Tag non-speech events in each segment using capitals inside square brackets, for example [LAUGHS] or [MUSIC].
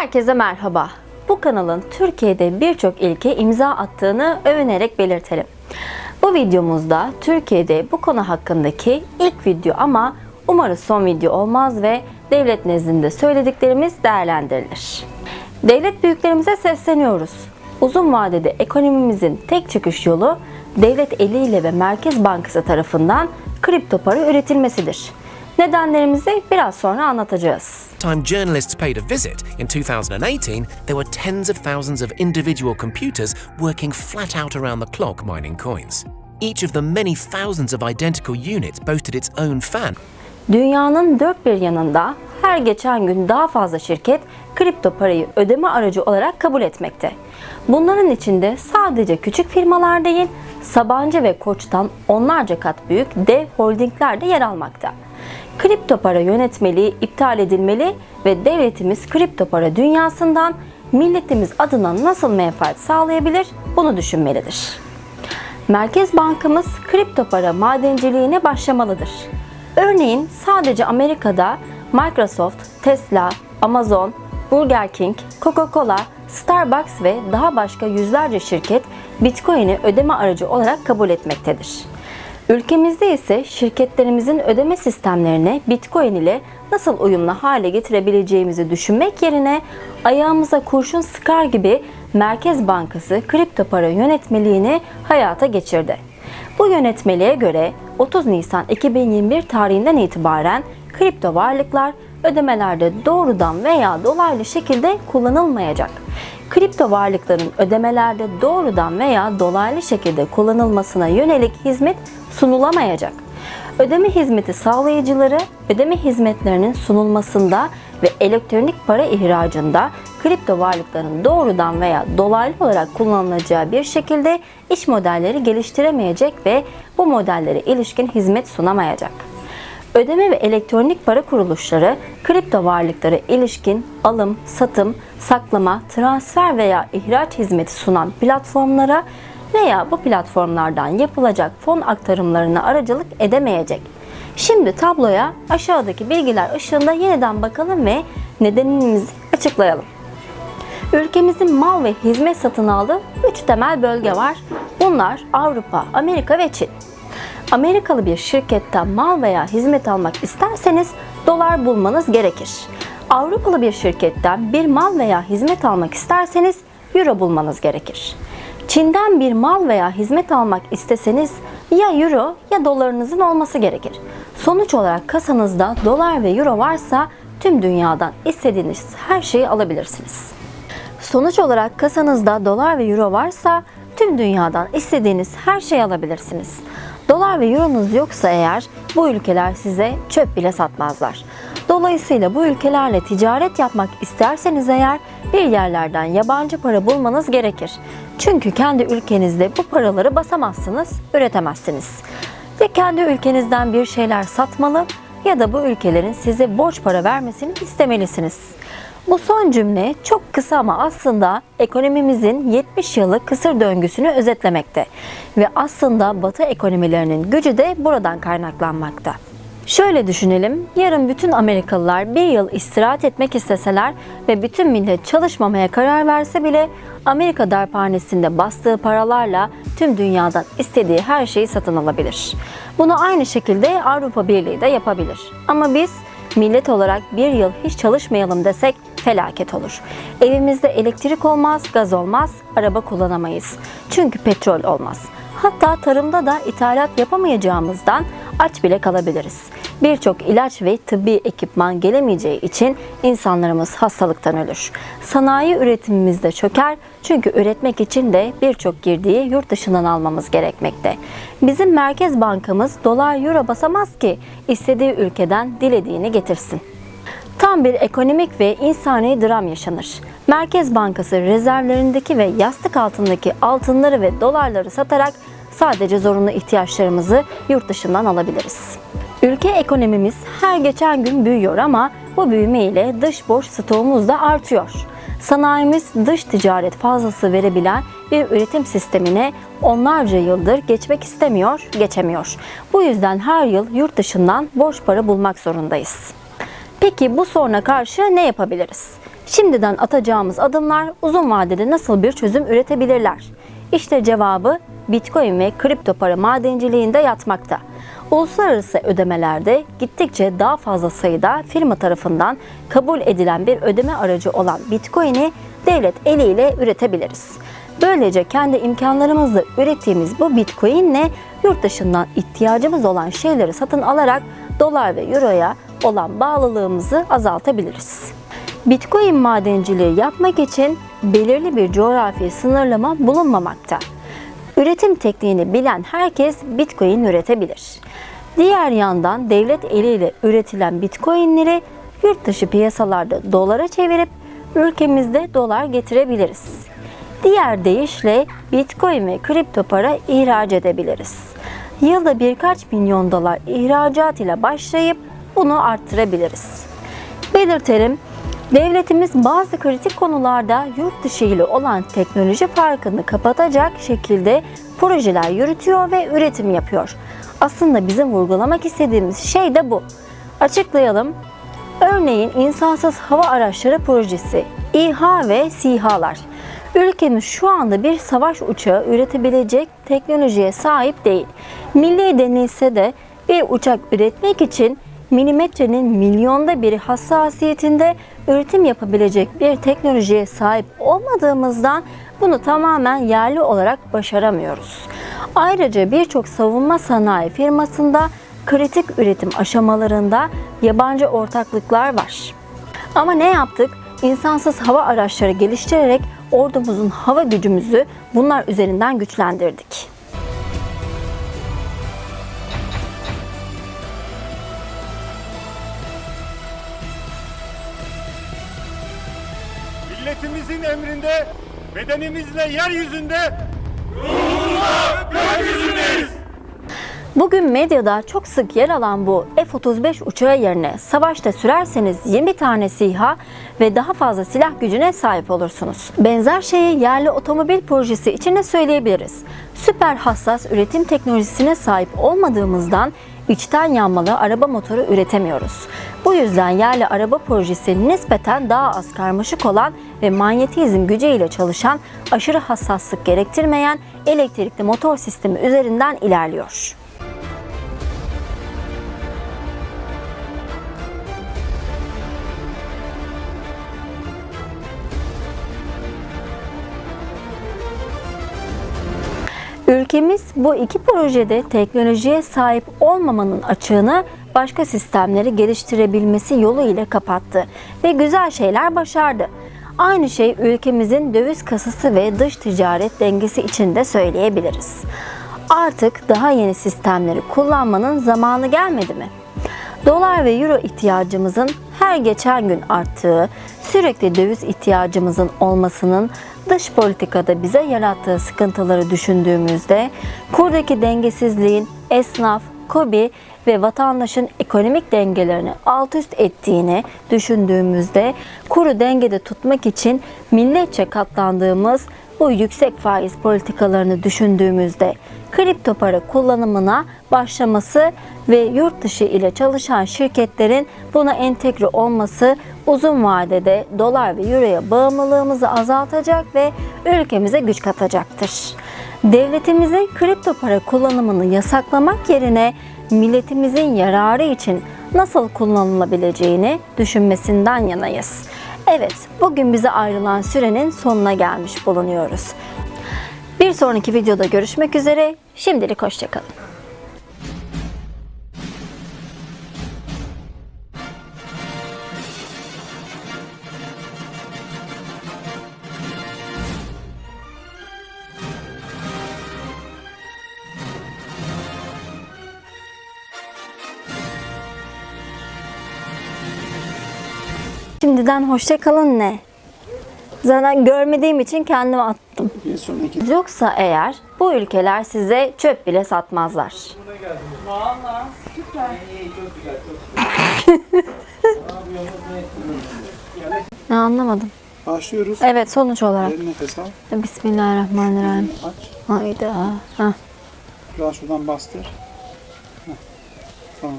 Herkese merhaba. Bu kanalın Türkiye'de birçok ilke imza attığını övünerek belirtelim. Bu videomuzda Türkiye'de bu konu hakkındaki ilk video ama umarız son video olmaz ve devlet nezdinde söylediklerimiz değerlendirilir. Devlet büyüklerimize sesleniyoruz. Uzun vadede ekonomimizin tek çıkış yolu devlet eliyle ve Merkez Bankası tarafından kripto para üretilmesidir. Nedenlerimizi biraz sonra anlatacağız. Time journalists paid a visit in 2018, there were tens of thousands of individual computers working flat out around the clock mining coins. Each of the many thousands of identical units boasted its own fan. Dünyanın dört bir yanında her geçen gün daha fazla şirket kripto parayı ödeme aracı olarak kabul etmekte. Bunların içinde sadece küçük firmalar değil, Sabancı ve Koç'tan onlarca kat büyük dev holdingler de yer almakta. Kripto para yönetmeliği iptal edilmeli ve devletimiz kripto para dünyasından milletimiz adına nasıl menfaat sağlayabilir bunu düşünmelidir. Merkez Bankamız kripto para madenciliğine başlamalıdır. Örneğin sadece Amerika'da Microsoft, Tesla, Amazon, Burger King, Coca-Cola, Starbucks ve daha başka yüzlerce şirket Bitcoin'i ödeme aracı olarak kabul etmektedir. Ülkemizde ise şirketlerimizin ödeme sistemlerini Bitcoin ile nasıl uyumlu hale getirebileceğimizi düşünmek yerine ayağımıza kurşun sıkar gibi Merkez Bankası kripto para yönetmeliğini hayata geçirdi. Bu yönetmeliğe göre 30 Nisan 2021 tarihinden itibaren kripto varlıklar ödemelerde doğrudan veya dolaylı şekilde kullanılmayacak. Kripto varlıkların ödemelerde doğrudan veya dolaylı şekilde kullanılmasına yönelik hizmet sunulamayacak. Ödeme hizmeti sağlayıcıları ödeme hizmetlerinin sunulmasında ve elektronik para ihracında kripto varlıkların doğrudan veya dolaylı olarak kullanılacağı bir şekilde iş modelleri geliştiremeyecek ve bu modellere ilişkin hizmet sunamayacak. Ödeme ve elektronik para kuruluşları kripto varlıklara ilişkin alım, satım, saklama, transfer veya ihraç hizmeti sunan platformlara veya bu platformlardan yapılacak fon aktarımlarına aracılık edemeyecek. Şimdi tabloya aşağıdaki bilgiler ışığında yeniden bakalım ve nedenimizi açıklayalım. Ülkemizin mal ve hizmet satın aldığı 3 temel bölge var. Bunlar Avrupa, Amerika ve Çin. Amerikalı bir şirketten mal veya hizmet almak isterseniz dolar bulmanız gerekir. Avrupalı bir şirketten bir mal veya hizmet almak isterseniz euro bulmanız gerekir. Çin'den bir mal veya hizmet almak isteseniz ya euro ya dolarınızın olması gerekir. Sonuç olarak kasanızda dolar ve euro varsa tüm dünyadan istediğiniz her şeyi alabilirsiniz. Sonuç olarak kasanızda dolar ve euro varsa tüm dünyadan istediğiniz her şeyi alabilirsiniz. Dolar ve euronuz yoksa eğer bu ülkeler size çöp bile satmazlar. Dolayısıyla bu ülkelerle ticaret yapmak isterseniz eğer bir yerlerden yabancı para bulmanız gerekir. Çünkü kendi ülkenizde bu paraları basamazsınız, üretemezsiniz. Ya kendi ülkenizden bir şeyler satmalı ya da bu ülkelerin size borç para vermesini istemelisiniz. Bu son cümle çok kısa ama aslında ekonomimizin 70 yıllık kısır döngüsünü özetlemekte ve aslında Batı ekonomilerinin gücü de buradan kaynaklanmakta. Şöyle düşünelim, yarın bütün Amerikalılar bir yıl istirahat etmek isteseler ve bütün millet çalışmamaya karar verse bile Amerika darphanesinde bastığı paralarla tüm dünyadan istediği her şeyi satın alabilir. Bunu aynı şekilde Avrupa Birliği de yapabilir. Ama biz millet olarak bir yıl hiç çalışmayalım desek felaket olur. Evimizde elektrik olmaz, gaz olmaz, araba kullanamayız. Çünkü petrol olmaz. Hatta tarımda da ithalat yapamayacağımızdan aç bile kalabiliriz. Birçok ilaç ve tıbbi ekipman gelemeyeceği için insanlarımız hastalıktan ölür. Sanayi üretimimiz de çöker çünkü üretmek için de birçok girdiği yurt dışından almamız gerekmekte. Bizim Merkez Bankamız dolar euro basamaz ki istediği ülkeden dilediğini getirsin. Tam bir ekonomik ve insani dram yaşanır. Merkez Bankası rezervlerindeki ve yastık altındaki altınları ve dolarları satarak sadece zorunlu ihtiyaçlarımızı yurt dışından alabiliriz. Ülke ekonomimiz her geçen gün büyüyor ama bu büyüme ile dış borç stoğumuz da artıyor. Sanayimiz dış ticaret fazlası verebilen bir üretim sistemine onlarca yıldır geçmek istemiyor, geçemiyor. Bu yüzden her yıl yurt dışından borç para bulmak zorundayız. Peki bu soruna karşı ne yapabiliriz? Şimdiden atacağımız adımlar uzun vadede nasıl bir çözüm üretebilirler? İşte cevabı Bitcoin ve kripto para madenciliğinde yatmakta. Uluslararası ödemelerde gittikçe daha fazla sayıda firma tarafından kabul edilen bir ödeme aracı olan Bitcoin'i devlet eliyle üretebiliriz. Böylece kendi imkanlarımızla ürettiğimiz bu Bitcoin'le yurt dışından ihtiyacımız olan şeyleri satın alarak dolar ve euroya olan bağlılığımızı azaltabiliriz. Bitcoin madenciliği yapmak için belirli bir coğrafi sınırlama bulunmamakta. Üretim tekniğini bilen herkes Bitcoin üretebilir. Diğer yandan devlet eliyle üretilen Bitcoin'leri yurt dışı piyasalarda dolara çevirip ülkemizde dolar getirebiliriz. Diğer deyişle Bitcoin ve kripto para ihraç edebiliriz. Yılda birkaç milyon dolar ihracat ile başlayıp bunu arttırabiliriz. Belirtelim, devletimiz bazı kritik konularda yurt dışı ile olan teknoloji farkını kapatacak şekilde projeler yürütüyor ve üretim yapıyor. Aslında bizim vurgulamak istediğimiz şey de bu. Açıklayalım. Örneğin insansız hava araçları projesi, İHA ve SİHA'lar. Ülkemiz şu anda bir savaş uçağı üretebilecek teknolojiye sahip değil. Milli denilse de bir uçak üretmek için milimetrenin milyonda biri hassasiyetinde üretim yapabilecek bir teknolojiye sahip olmadığımızdan bunu tamamen yerli olarak başaramıyoruz. Ayrıca birçok savunma sanayi firmasında kritik üretim aşamalarında yabancı ortaklıklar var. Ama ne yaptık? İnsansız hava araçları geliştirerek ordumuzun hava gücümüzü bunlar üzerinden güçlendirdik. Milletimizin emrinde, bedenimizle yeryüzünde, ruhumuzla gökyüzündeyiz. Bugün medyada çok sık yer alan bu F-35 uçağı yerine savaşta sürerseniz 20 tane SİHA ve daha fazla silah gücüne sahip olursunuz. Benzer şeyi yerli otomobil projesi için de söyleyebiliriz. Süper hassas üretim teknolojisine sahip olmadığımızdan içten yanmalı araba motoru üretemiyoruz. Bu yüzden yerli araba projesi nispeten daha az karmaşık olan ve manyetizm gücüyle çalışan aşırı hassaslık gerektirmeyen elektrikli motor sistemi üzerinden ilerliyor. Ülkemiz bu iki projede teknolojiye sahip olmamanın açığını başka sistemleri geliştirebilmesi yolu ile kapattı ve güzel şeyler başardı. Aynı şey ülkemizin döviz kasası ve dış ticaret dengesi için de söyleyebiliriz. Artık daha yeni sistemleri kullanmanın zamanı gelmedi mi? Dolar ve euro ihtiyacımızın her geçen gün arttığı, sürekli döviz ihtiyacımızın olmasının dış politikada bize yarattığı sıkıntıları düşündüğümüzde kurdaki dengesizliğin esnaf, KOBİ ve vatandaşın ekonomik dengelerini alt üst ettiğini düşündüğümüzde kuru dengede tutmak için milletçe katlandığımız bu yüksek faiz politikalarını düşündüğümüzde kripto para kullanımına başlaması ve yurt dışı ile çalışan şirketlerin buna entegre olması uzun vadede dolar ve euroya bağımlılığımızı azaltacak ve ülkemize güç katacaktır. Devletimizin kripto para kullanımını yasaklamak yerine milletimizin yararı için nasıl kullanılabileceğini düşünmesinden yanayız. Evet, bugün bize ayrılan sürenin sonuna gelmiş bulunuyoruz. Bir sonraki videoda görüşmek üzere. Şimdilik hoşçakalın. Şimdiden hoşçakalın ne? Zaten görmediğim için kendime attım. Yoksa eğer bu ülkeler size çöp bile satmazlar. ne anlamadım. başlıyoruz. Evet sonuç olarak. Derin nefes al. Bismillahirrahmanirrahim. Aç. Hayda. Hah. Biraz şuradan bastır. Heh. Tamam.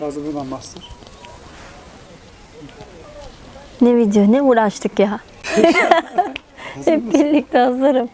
Biraz da buradan bastır. Ne video ne uğraştık ya. [LAUGHS] Hep birlikte hazırım.